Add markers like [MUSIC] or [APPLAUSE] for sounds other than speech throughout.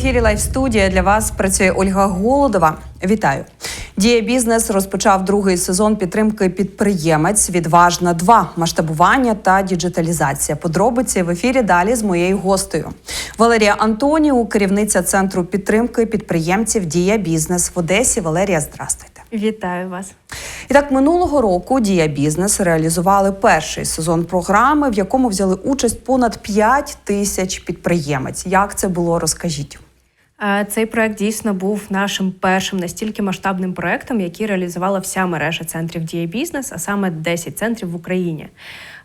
Ефірі Лайф студія для вас працює Ольга Голодова. Вітаю. Дія бізнес розпочав другий сезон підтримки підприємець Відважна 2 масштабування та діджиталізація. Подробиці в ефірі далі з моєю гостею. Валерія Антоніу, керівниця центру підтримки підприємців Дія бізнес в Одесі. Валерія, здрастуйте. Вітаю вас. І так, минулого року Дія Бізнес реалізували перший сезон програми, в якому взяли участь понад 5 тисяч підприємець. Як це було? Розкажіть. Е, Цей проект дійсно був нашим першим настільки масштабним проектом, який реалізувала вся мережа центрів Дія Бізнес, а саме 10 центрів в Україні.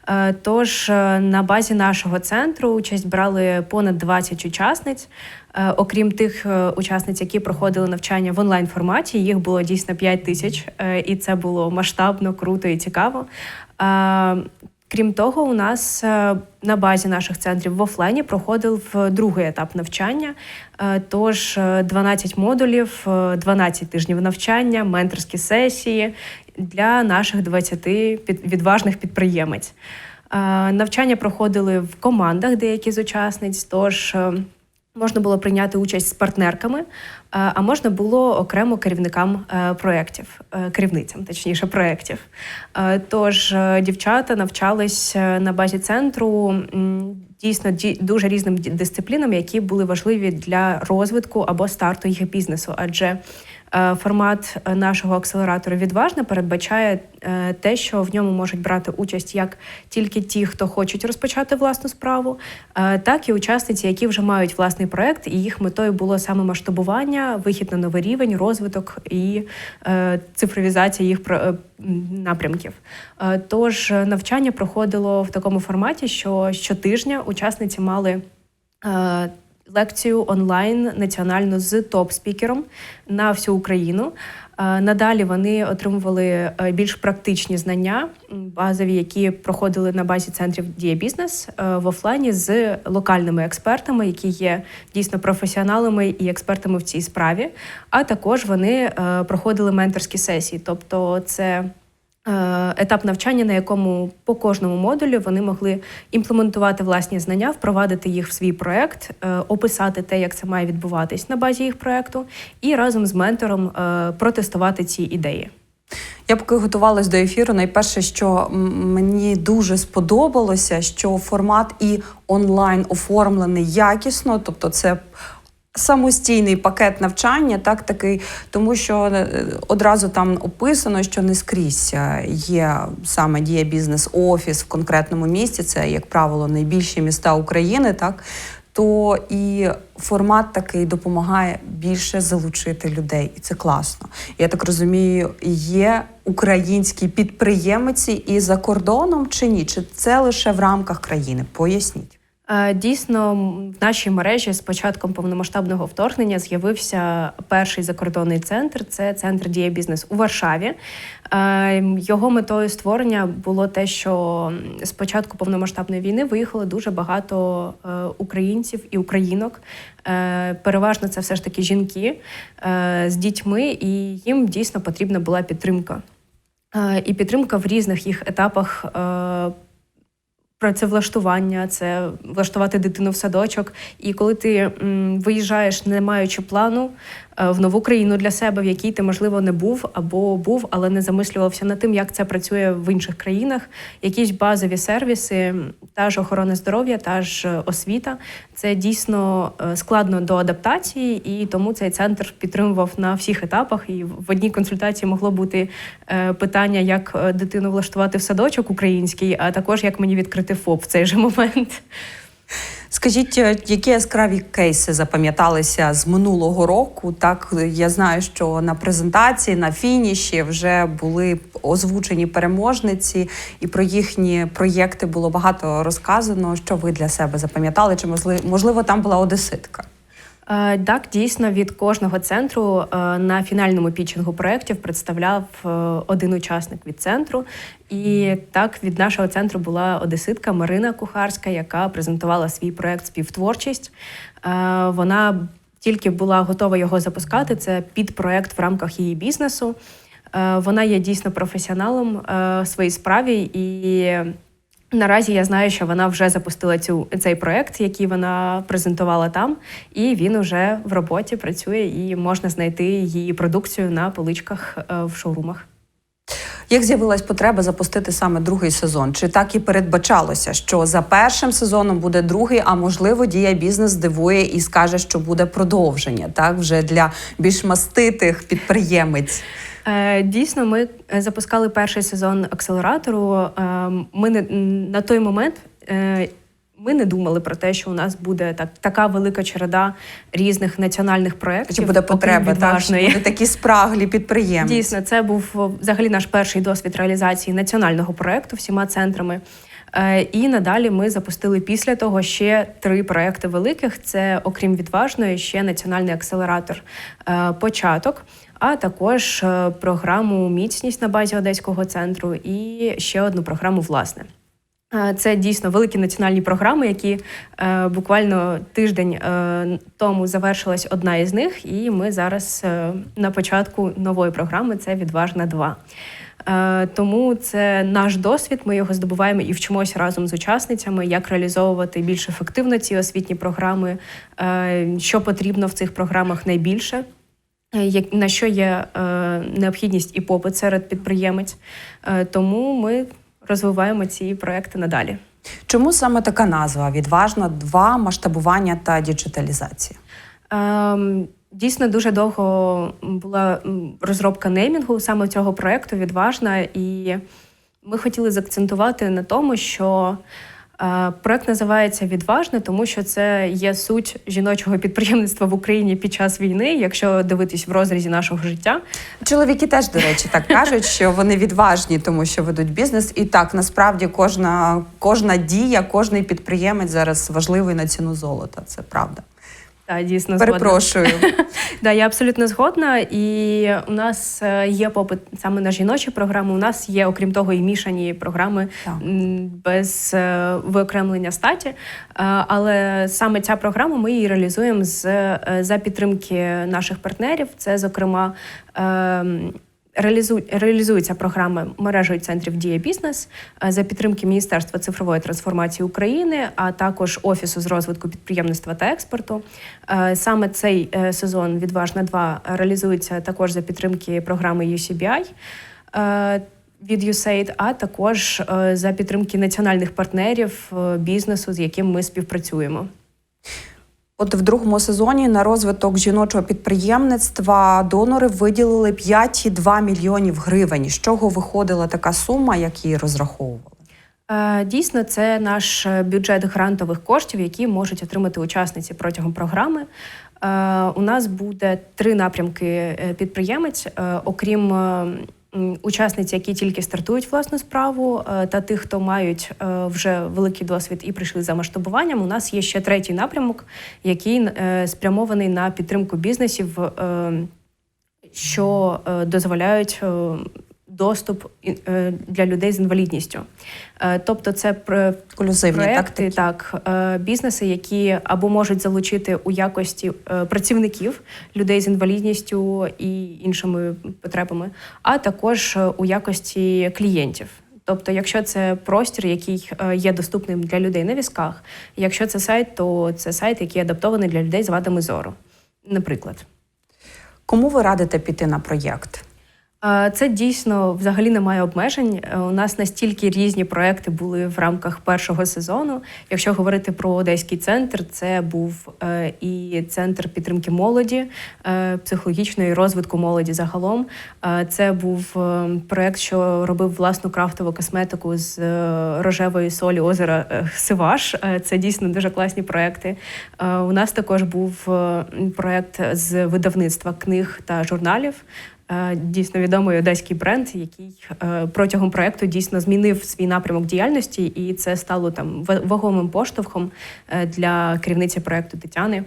Е, Тож е, на базі нашого центру участь брали понад 20 учасниць. Окрім тих учасниць, які проходили навчання в онлайн форматі, їх було дійсно 5 тисяч, і це було масштабно, круто і цікаво. Крім того, у нас е, на базі наших центрів в офлайні проходив е, другий етап навчання. Е, Тож е, 12 модулів, е, 12 тижнів навчання, менторські сесії для наших 20 під- відважних підприємець. Навчання проходили в командах деякі з учасниць. Тож Можна було прийняти участь з партнерками, е, а можна було окремо керівникам е, проєктів, е, керівницям, точніше, проєктів. Тож дівчата навчались на базі центру дійсно ді- дуже різним дисциплінам, які були важливі для розвитку або старту їх бізнесу. Адже формат е, нашого акселератора відважна передбачає е, те, що в ньому можуть брати участь як тільки ті, хто хочуть розпочати власну справу, е, так і учасниці, які вже мають власний проект, і їх метою було саме масштабування, вихід на новий рівень, розвиток і е, цифровізація їх е, напрямків. Е, Тож е, навчання проходило в такому форматі, що щотижня учасниці мали. Лекцію онлайн національну з топ-спікером на всю Україну. Е, Надалі вони отримували е, більш практичні знання, базові, які проходили на базі центрів Дія Бізнес е, в офлайні з локальними експертами, які є дійсно професіоналами і експертами в цій справі. А також вони проходили менторські сесії, тобто це. Е, Етап навчання, на якому по кожному модулю вони могли імплементувати власні знання, впровадити їх в свій проект, е, описати те, як це має відбуватись на базі їх проекту, і разом з ментором е, протестувати ці ідеї. Я поки готувалась до ефіру. Найперше, що мені дуже сподобалося, що формат і онлайн оформлений якісно, тобто це. Самостійний пакет навчання, так такий, тому що е, одразу там описано, що не скрізь е, є саме дія бізнес офіс в конкретному місті. Це, як правило, найбільші міста України, так то і формат такий допомагає більше залучити людей, і це класно. Я так розумію, є українські підприємці і за кордоном чи ні? Чи це лише в рамках країни? Поясніть. Е, Дійсно, в нашій мережі з початком повномасштабного вторгнення з'явився перший закордонний центр. Це центр Дія Бізнес у Варшаві. Е, Його метою створення було те, що з початку повномасштабної війни виїхало дуже багато е, українців і українок. Переважно це все ж таки жінки з дітьми, і їм дійсно потрібна була підтримка. І підтримка в різних їх етапах працевлаштування, це влаштувати дитину в садочок. І коли ти м, виїжджаєш, не маючи плану в нову країну для себе, в якій ти, можливо, не був або був, але не замислювався над тим, як це працює в інших країнах. Якісь базові сервіси, та ж охорона здоров'я, та ж е, освіта. Це дійсно е, складно до адаптації, і тому цей центр підтримував на всіх етапах. І в одній консультації могло бути е, питання, як е, дитину влаштувати в садочок український, а також як мені відкрити ФОП в цей же момент. Скажіть, е, які яскраві кейси запам'яталися з минулого року? Так я знаю, що на презентації на фініші вже були озвучені переможниці, і про їхні проєкти було багато розказано. Що ви для себе запам'ятали? Чи можливо, можливо там була одеситка? Е, Так, дійсно, від кожного центру е, на фінальному пітчингу проєктів представляв е, один учасник від центру. І так від нашого центру була одеситка Марина Кухарська, яка презентувала свій проєкт Співтворчість. Вона тільки була готова його запускати. Це підпроєкт в рамках її бізнесу. Вона є дійсно професіоналом в своїй справі і Наразі я знаю, що вона вже запустила цю цей проект, який вона презентувала там, і він уже в роботі працює, і можна знайти її продукцію на поличках е, в шоурумах. Як з'явилась потреба запустити саме другий сезон? Чи так і передбачалося, що за першим сезоном буде другий, а можливо, дія бізнес здивує і скаже, що буде продовження, так вже для більш маститих підприємець. Е, Дійсно, ми е, запускали перший сезон акселератору. Е, Ми не на той момент. Ми не думали про те, що у нас буде так така велика череда різних національних проєктів. Чи буде потреба, так що буде такі спраглі підприємці. Дійсно, це був взагалі наш перший досвід реалізації національного проєкту всіма центрами. І надалі ми запустили після того ще три проекти великих: це, окрім відважної, ще національний акселератор початок, а також е, програму Міцність на базі Одеського центру і ще одну програму власне. Е, Це дійсно великі національні програми, які е, буквально тиждень е, тому завершилась одна із них, і ми зараз е, на початку нової програми це Відважна 2. Е, тому це наш досвід. Ми його здобуваємо і вчимося разом з учасницями, як реалізовувати більш ефективно ці освітні програми, е, що потрібно в цих програмах найбільше. Е, На що є е, необхідність і попит серед підприємець, Е, тому ми розвиваємо ці проекти надалі. Чому саме така назва? Відважна два масштабування та діджиталізація. Ем, Дійсно, дуже довго була розробка неймінгу саме цього проекту відважна, і ми хотіли заакцентувати на тому, що проект називається відважне, тому що це є суть жіночого підприємництва в Україні під час війни, якщо дивитись в розрізі нашого життя. Чоловіки теж, до речі, так кажуть, що вони відважні, тому що ведуть бізнес. І так насправді кожна, кожна дія, кожний підприємець зараз важливий на ціну золота. Це правда. Та дійсно згодна. Перепрошую. [LAUGHS] Да, я абсолютно згодна. І у нас е, є попит саме на жіночі програми. У нас є, окрім того, і мішані програми Так. без е, виокремлення статі. Е, Але саме ця програма ми її реалізуємо з за підтримки наших партнерів. Це, зокрема, Реалізу... Реалізується програма мережею центрів Дія Бізнес е, за підтримки Міністерства цифрової трансформації України, а також Офісу з розвитку підприємництва та експорту. Е, Саме цей е, сезон Відважна 2 реалізується також за підтримки програми UCBI від USAID, а також за підтримки національних партнерів бізнесу, з яким ми співпрацюємо. От в другому сезоні на розвиток жіночого підприємництва донори виділили 5,2 мільйонів гривень. З чого виходила така сума, як її розраховували? Е, Дійсно, це наш е, бюджет грантових коштів, які можуть отримати учасниці протягом програми. Е, У нас буде три напрямки підприємець, окрім учасниць, які тільки стартують власну справу, е, та тих, хто мають е, вже великий досвід і прийшли за масштабуванням. У нас є ще третій напрямок, який е, спрямований на підтримку бізнесів, що дозволяють. Доступ е, для людей з інвалідністю, Е, тобто це про проекти, так, так, е, бізнеси, які або можуть залучити у якості працівників людей з інвалідністю і іншими потребами, а також у якості клієнтів. Тобто, якщо це простір, який є доступним для людей на візках, якщо це сайт, то це сайт, який адаптований для людей з вадами зору, наприклад. Кому ви радите піти на проєкт? Це дійсно взагалі немає обмежень. Е, У нас настільки різні проекти були в рамках першого сезону. Якщо говорити про одеський центр, це був е, і центр підтримки молоді, е, психологічної розвитку молоді загалом. Це був проект, що робив власну крафтову косметику з рожевої солі озера Сиваш. Це дійсно дуже класні проекти. У нас також був проект з видавництва книг та журналів. Е, Дійсно відомий одеський бренд, який е, протягом проекту дійсно змінив свій напрямок діяльності, і це стало там ва- вагомим поштовхом е, для керівниці проекту Тетяни.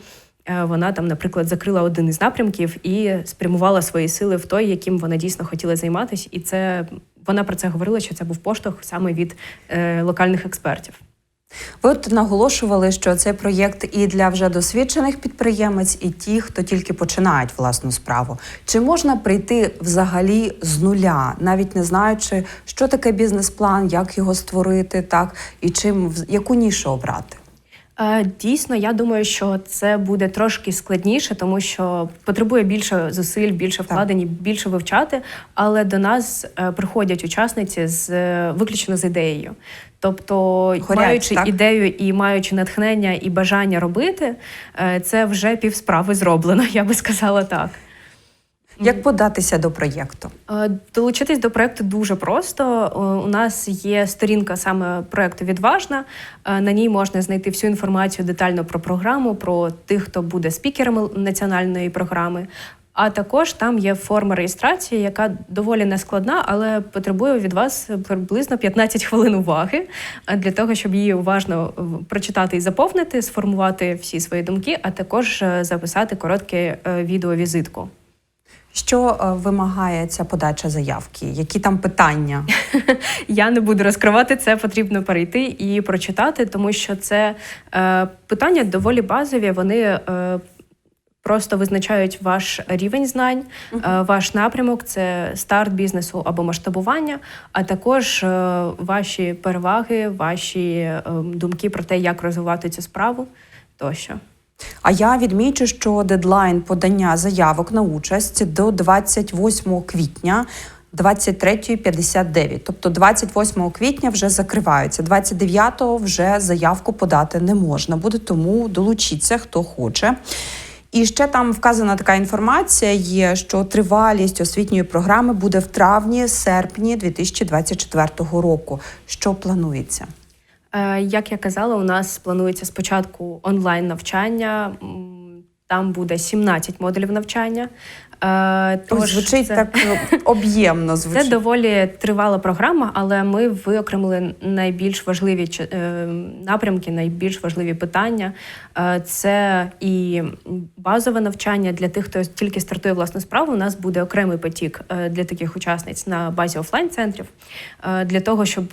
Вона там, наприклад, закрила один із напрямків і спрямувала свої сили в той, яким вона дійсно хотіла займатися. І це вона про це говорила, що це був поштовх саме від локальних експертів. Ви от наголошували, що цей проєкт і для вже досвідчених підприємець, і ті, хто тільки починають власну справу. Чи можна прийти взагалі з нуля, навіть не знаючи, що таке бізнес-план, як його створити, так і чим яку нішу обрати? Е, Дійсно, я думаю, що це буде трошки складніше, тому що потребує більше зусиль, більше вкладень, більше вивчати. Але до нас е, приходять учасниці з е, виключно з ідеєю. Тобто, Горять, маючи так? ідею і маючи натхнення і бажання робити, це вже півсправи зроблено, [LAUGHS] я би сказала так. Як податися до проєкту? Е, Долучитись до проекту дуже просто. Е, У нас є сторінка саме проекту Відважна. Е, На ній можна знайти всю інформацію детально про програму, про тих, хто буде спікерами національної програми. А також там є форма реєстрації, яка доволі нескладна, але потребує від вас приблизно 15 хвилин уваги для того, щоб її уважно прочитати і заповнити, сформувати всі свої думки, а також записати коротке відеовізитку. Що е, вимагає ця подача заявки? Які там питання? [LAUGHS] Я не буду розкривати це, потрібно перейти і прочитати, тому що це е, питання доволі базові. Вони е, просто визначають ваш рівень знань, е, ваш напрямок це старт бізнесу або масштабування, а також е, ваші переваги, ваші е, думки про те, як розвивати цю справу тощо. А я відмічу, що дедлайн подання заявок на участь до 28 квітня. 23.59. Тобто 28 квітня вже закриваються. 29-го вже заявку подати не можна буде, тому долучіться, хто хоче. І ще там вказана така інформація є, що тривалість освітньої програми буде в травні-серпні 2024 року. Що планується? Е, Як я казала, у нас планується спочатку онлайн навчання. Там буде 17 модулів навчання. Е, тож звучить це- так е, об'ємно. [LAUGHS] Це доволі тривала програма, але ми виокремили найбільш важливі е, напрямки, найбільш важливі питання. Це і базове навчання для тих, хто тільки стартує власну справу. У нас буде окремий потік для таких учасниць на базі офлайн-центрів, для того, щоб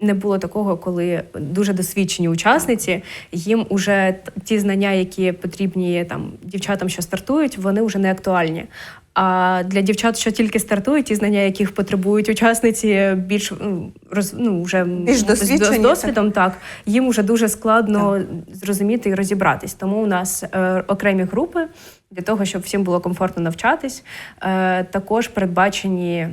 не було такого, коли дуже досвідчені учасниці, їм уже ті знання, які потрібні там дівчатам, що стартують, вони вже не актуальні. А для дівчат, що тільки стартують, ті знання, яких потребують учасниці, більш роз, ну, вже Більш з- досвідом, так їм вже дуже складно зрозуміти і розібратись. Тому у нас е, окремі групи для того, щоб всім було комфортно навчатись. Е, також передбачені,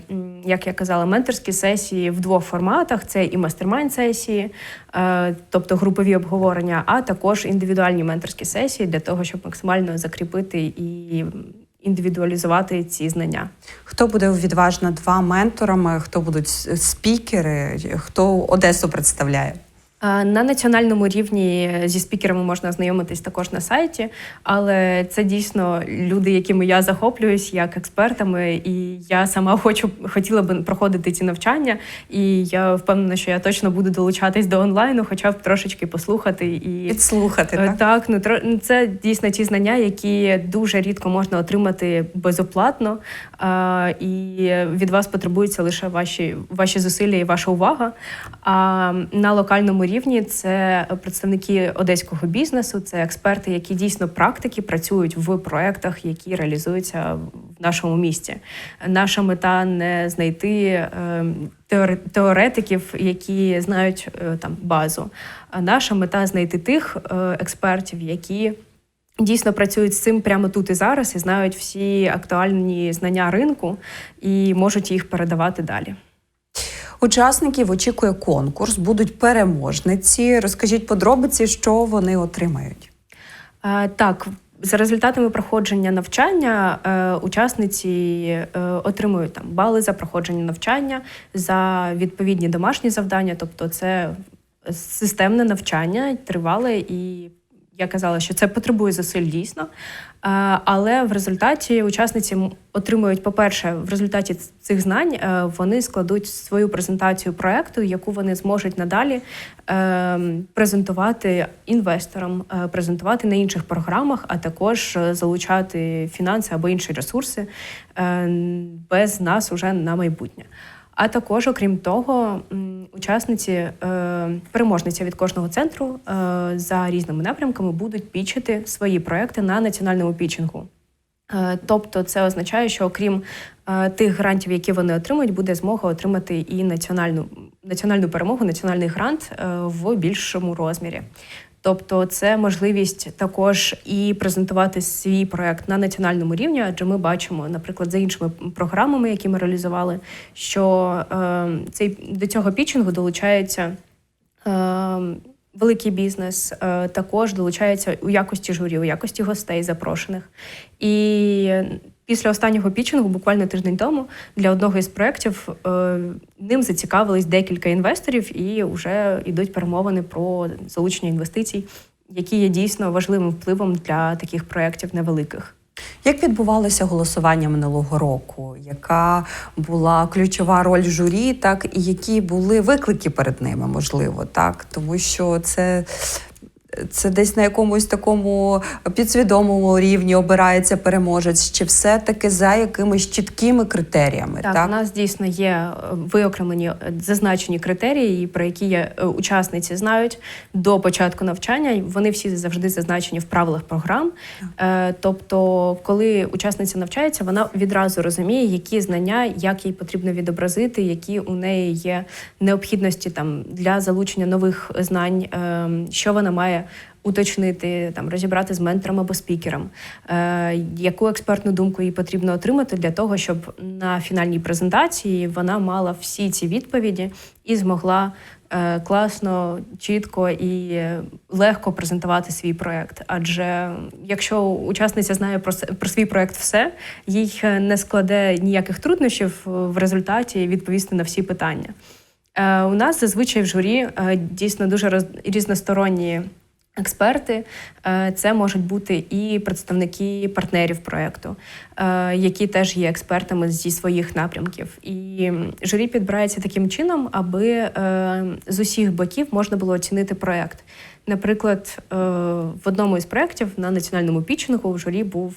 як я казала, менторські сесії в двох форматах: це і мастермайн сесії, е, тобто групові обговорення, а також індивідуальні менторські сесії для того, щоб максимально закріпити і індивідуалізувати ці знання. Хто буде відважна два менторами, хто будуть спікери, хто Одесу представляє? Е, На національному рівні зі спікерами можна ознайомитись також на сайті, але це дійсно люди, якими я захоплююсь як експертами, і я сама хочу хотіла би проходити ці навчання. І я впевнена, що я точно буду долучатись до онлайну, хоча б трошечки послухати і Підслухати, Е, так? Так, ну це дійсно ті знання, які дуже рідко можна отримати безоплатно, а, і від вас потребуються лише ваші, ваші зусилля і ваша увага. А на локальному рівні це представники одеського бізнесу, це експерти, які дійсно практики працюють в проектах, які реалізуються в нашому місті. Наша мета не знайти. е, Теоретиків, які знають е, там базу. А наша мета знайти тих е, експертів, які дійсно працюють з цим прямо тут і зараз, і знають всі актуальні знання ринку і можуть їх передавати далі. Учасників очікує конкурс, будуть переможниці. Розкажіть подробиці, що вони отримають. Е, Так, за результатами проходження навчання е, учасниці е, отримують там бали за проходження навчання, за відповідні домашні завдання, тобто це системне навчання, тривале і. Я казала, що це потребує зусиль дійсно, Е, але в результаті учасниці отримують, по-перше, в результаті цих знань е, вони складуть свою презентацію проекту, яку вони зможуть надалі е, презентувати інвесторам, е, презентувати на інших програмах, а також залучати фінанси або інші ресурси без нас уже на майбутнє. А також, окрім того, учасниці, е, переможниця від кожного центру е, за різними напрямками будуть пічити свої проекти на національному пічингу. Е, Тобто, це означає, що окрім тих грантів, які вони отримують, буде змога отримати і національну національну перемогу, національний грант в більшому розмірі. Тобто, це можливість також і презентувати свій проект на національному рівні, адже ми бачимо, наприклад, за іншими програмами, які ми реалізували, що е, цей до цього пічингу долучається. Е, Великий бізнес е, також долучається у якості журі, у якості гостей запрошених. І після останнього пічингу, буквально тиждень тому, для одного із проєктів е, ним зацікавились декілька інвесторів, і вже йдуть перемовини про залучення інвестицій, які є дійсно важливим впливом для таких проєктів невеликих. Як відбувалося голосування минулого року? Яка була ключова роль журі, так і які були виклики перед ними, можливо, так? Тому що це. Це десь на якомусь такому підсвідомому рівні обирається переможець, чи все-таки за якимись чіткими критеріями? Так, Так, у нас дійсно є е, виокремлені е, зазначені критерії, про які є, е, учасниці знають до початку навчання. Вони всі завжди зазначені в правилах програм. Е, Тобто, коли учасниця навчається, вона відразу розуміє, які знання, як їй потрібно відобразити, які у неї є необхідності там для залучення нових знань, е, що вона має уточнити, там розібрати з ментором або спікером, е, яку експертну думку їй потрібно отримати для того, щоб на фінальній презентації вона мала всі ці відповіді і змогла е, класно, чітко і е, легко презентувати свій проект. Адже якщо учасниця знає про, про свій проект все, їй е, не складе ніяких труднощів в результаті відповісти на всі питання. Е, У нас зазвичай в журі дійсно дуже роз- різносторонні експерти. Е, Це можуть бути і представники партнерів проєкту, е, які теж є експертами зі своїх напрямків. І журі підбирається таким чином, аби е, з усіх боків можна було оцінити проєкт. Наприклад, в одному із проєктів на національному пічингу в журі був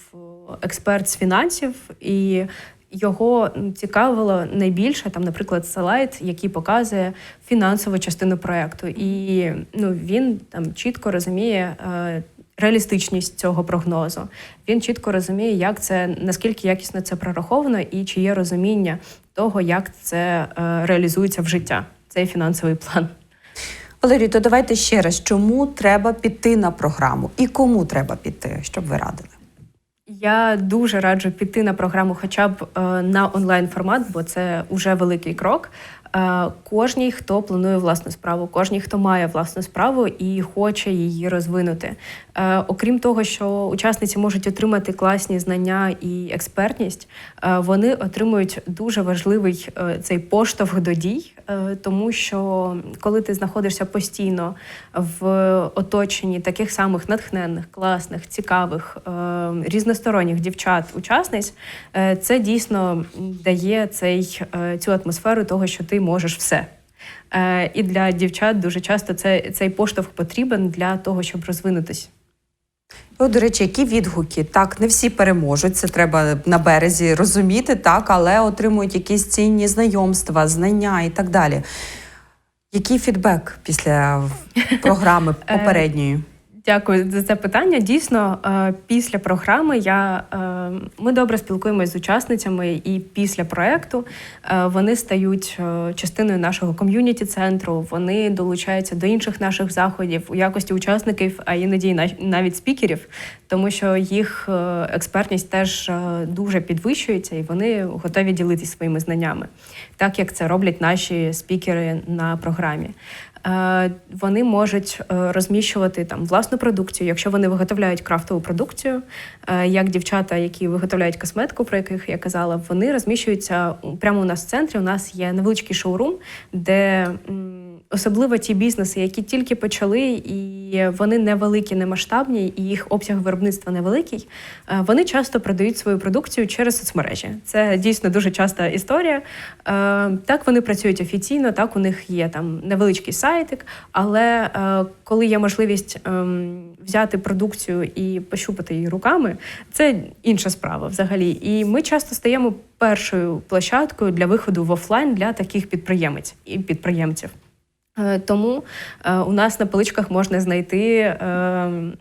експерт з фінансів, і його цікавило найбільше там, наприклад, слайд, який показує фінансову частину проекту. І ну, він там чітко розуміє. е, Реалістичність цього прогнозу він чітко розуміє, як це наскільки якісно це прораховано, і чи є розуміння того, як це е, реалізується в життя, цей фінансовий план. Валерій, то давайте ще раз, чому треба піти на програму і кому треба піти, щоб ви радили? Я дуже раджу піти на програму, хоча б е, на онлайн формат, бо це вже великий крок. Е, кожній, хто планує власну справу, кожній, хто має власну справу і хоче її розвинути. Е, окрім того, що учасниці можуть отримати класні знання і експертність, е, вони отримують дуже важливий цей поштовх до дій, тому що коли ти знаходишся постійно в оточенні таких самих натхненних, класних, цікавих, різносторонніх дівчат-учасниць, це дійсно дає цей, цю атмосферу того, що ти можеш все. Е, І для дівчат дуже часто це, цей поштовх потрібен для того, щоб розвинутись. От, до речі, які відгуки? Так, не всі переможуть, це треба на березі розуміти, так, але отримують якісь цінні знайомства, знання і так далі. Який фідбек після [LAUGHS] програми Е, попередньої? Дякую за це питання. Дійсно, е, після програми я, е, ми добре спілкуємося з учасницями, і після проекту е, вони стають частиною нашого ком'юніті центру. Вони долучаються до інших наших заходів у якості учасників, а іноді на- навіть спікерів, тому що їх експертність теж дуже підвищується, і вони готові ділитися своїми знаннями, так як це роблять наші спікери на програмі. Е, Вони можуть е, розміщувати там власну продукцію, якщо вони виготовляють крафтову продукцію, е, як дівчата, які виготовляють косметику, про яких я казала, вони розміщуються прямо у нас в центрі. У нас є невеличкий шоурум, де особливо ті бізнеси, які тільки почали і вони невеликі, не масштабні, і їх обсяг виробництва невеликий. Е, Вони часто продають свою продукцію через соцмережі. Це дійсно дуже часта історія. Е, Так вони працюють офіційно, так у них є там невеличкий сайтик, але е, коли є можливість ем, взяти продукцію і пощупати її руками, це інша справа взагалі. І ми часто стаємо першою площадкою для виходу в офлайн для таких підприємець і підприємців. Е, Тому е, у нас на поличках можна знайти е,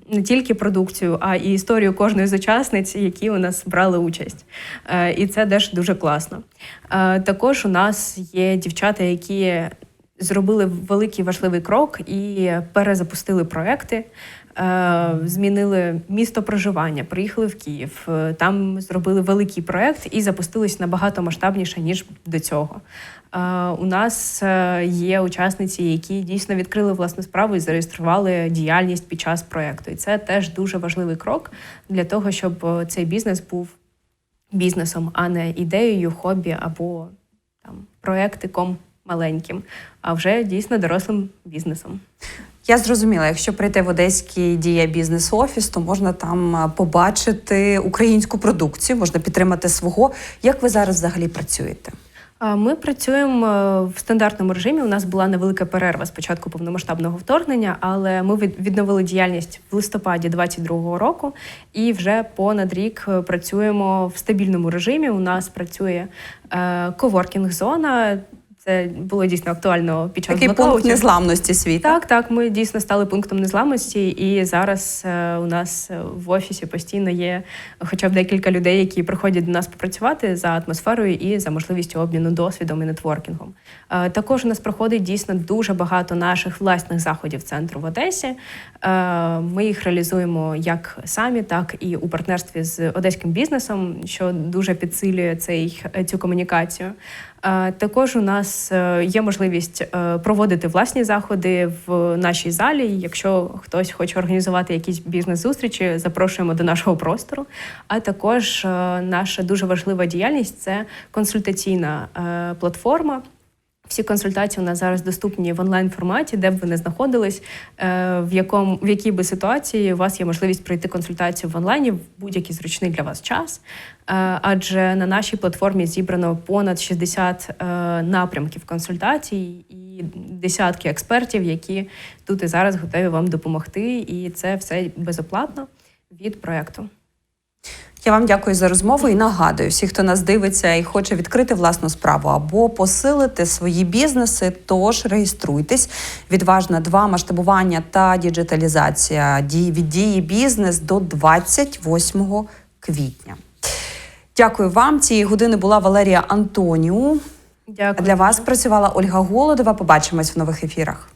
не тільки продукцію, а і історію кожної з учасниць, які у нас брали участь. І це теж дуже класно. Також у нас є дівчата, які зробили великий важливий крок і перезапустили проекти. Е, Змінили місто проживання, приїхали в Київ. е, Там зробили великий проект і запустились набагато масштабніше ніж до цього. Е, У нас є учасниці, які дійсно відкрили власну справу і зареєстрували діяльність під час проекту. І це теж дуже важливий крок для того, щоб цей бізнес був бізнесом, а не ідеєю, хобі або там проектиком маленьким, а вже дійсно дорослим бізнесом. Я зрозуміла, якщо прийти в одеський дія бізнес офіс, то можна там побачити українську продукцію, можна підтримати свого. Як ви зараз взагалі працюєте? Ми працюємо е, в стандартному режимі. У нас була невелика перерва з початку повномасштабного вторгнення, але ми відновили діяльність в листопаді 2022 року і вже понад рік е, працюємо в стабільному режимі. У нас працює е, коворкінг-зона. Це було дійсно актуально під час Такий блокаутів. пункт незламності світу. Так, так, ми дійсно стали пунктом незламності, і зараз е, у нас е, в офісі постійно є хоча б декілька людей, які приходять до нас попрацювати за атмосферою і за можливістю обміну досвідом і нетворкінгом. Е, також у нас проходить дійсно дуже багато наших власних заходів центру в Одесі. Ми їх реалізуємо як самі, так і у партнерстві з одеським бізнесом, що дуже підсилює цей, цю комунікацію. Також у нас е, є можливість е, проводити власні заходи в нашій залі. Якщо хтось хоче організувати якісь бізнес-зустрічі, запрошуємо до нашого простору. А також е, наша дуже важлива діяльність це консультаційна платформа. Всі консультації у нас зараз доступні в онлайн форматі, де б ви не знаходились, е, в якому в якій би ситуації у вас є можливість пройти консультацію в онлайні в будь-який зручний для вас час. Е, Адже на нашій платформі зібрано понад 60 е, напрямків консультацій і десятки експертів, які тут і зараз готові вам допомогти. І це все безоплатно від проекту. Я вам дякую за розмову і нагадую, всі, хто нас дивиться і хоче відкрити власну справу або посилити свої бізнеси, тож реєструйтесь. Відважна 2 масштабування та діджиталізація від дії бізнес до 28 квітня. Дякую вам. Цієї години була Валерія Антоніу. Дякую. Для вас працювала Ольга Голодова. Побачимось в нових ефірах.